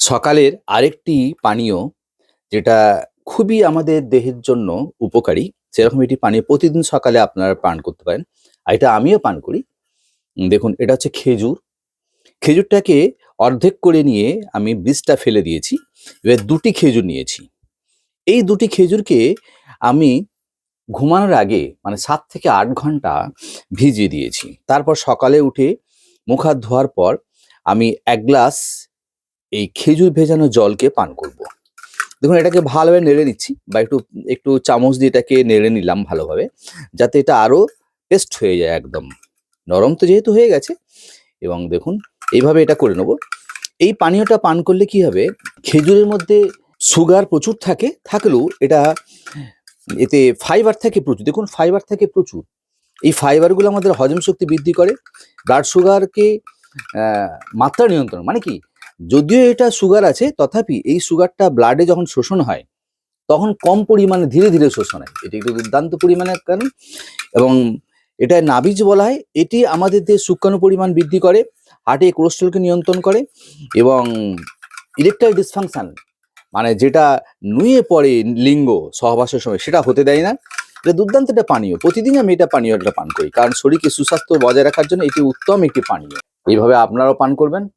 সকালের আরেকটি পানীয় যেটা খুবই আমাদের দেহের জন্য উপকারী, সেরকম এটি পানীয় প্রতিদিন সকালে আপনারা পান করতে পারেন। আর এটা আমিও পান করি। দেখুন, এটা হচ্ছে খেজুর। খেজুরটাকে অর্ধেক করে নিয়ে আমি বীজটা ফেলে দিয়েছি। এবার দুটি খেজুর নিয়েছি। এই দুটি খেজুরকে আমি ঘুমানোর আগে মানে সাত থেকে আট ঘণ্টা ভিজিয়ে দিয়েছি। তারপর সকালে উঠে মুখ হাত ধোয়ার পর আমি এক গ্লাস এই খেজুর ভেজানো জলকে পান করব। দেখুন, এটাকে ভালোভাবে নেড়ে নিচ্ছি বা একটু একটু চামচ দিয়ে এটাকে নেড়ে নিলাম ভালোভাবে, যাতে এটা আরও পেস্ট হয়ে যায় একদম। নরম তো যেহেতু হয়ে গেছে, এবং দেখুন, এইভাবে এটা করে নেব। এই পানীয়টা পান করলে কি হবে, খেজুরের মধ্যে সুগার প্রচুর থাকে, থাকলেও এটা এতে ফাইবার থাকে প্রচুর। দেখুন ফাইবার থাকে প্রচুর। এই ফাইবারগুলো আমাদের হজম শক্তি বৃদ্ধি করে ব্লাড সুগারকে মাত্রা নিয়ন্ত্রণ মানে কি? যদিও এটা সুগার আছে, তথাপি এই সুগারটা ব্লাডে যখন শোষণ হয়, তখন কম পরিমাণে ধীরে ধীরে শোষণ হয়। এটি একটু দুর্দান্ত পরিমাণে কারণ, এবং এটা নাবিজ বলা হয়, এটি আমাদের দেহে শুক্রাণু পরিমাণ বৃদ্ধি করে হার্টে কোলেস্ট্রলকে নিয়ন্ত্রণ করে, এবং ইলেকট্রাল ডিসফাংশন মানে যেটা নুয়ে পড়ে লিঙ্গ সহবাসের সময়, সেটা হতে দেয় না। এটা দুর্দান্ত একটা পানীয়। প্রতিদিন আমি এটা পানীয় একটা পান করি, কারণ শরীরকে সুস্বাস্থ্য বজায় রাখার জন্য এটি উত্তম একটি পানীয়। এইভাবে আপনারাও পান করবেন।